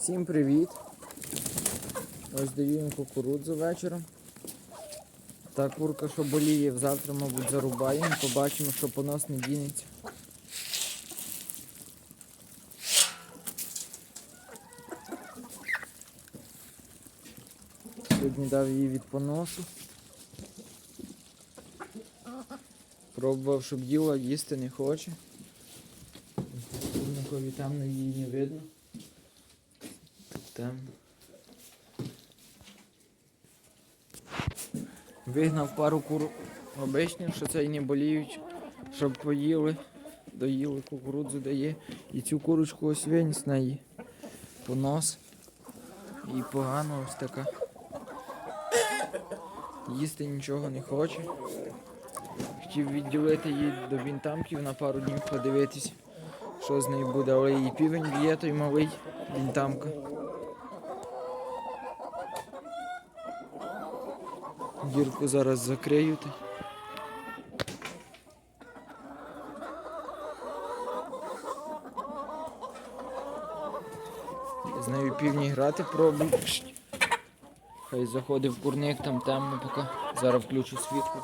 Всім привіт! Ось даю їм кукурудзу вечором. Та курка, що боліє, завтра, мабуть, зарубаємо, побачимо, що понос не дінеться. Сьогодні дав їй від поносу. Пробував, щоб їла, їсти не хоче. Там на її не видно. Темно. Вигнав пару кур обичних, що це не боліють, щоб поїли, доїли кукурудзу дає. І цю курочку ось виніс на її понос. І погано ось така. Їсти нічого не хоче. Хотів відділити її до бінтамків на пару днів подивитись, що з нею буде, але її півень б'є той малий бінтамка. Дірку зараз закриють. З нею півні грати пробую. Хай заходить в курник, там темно поки. Зараз включу світло.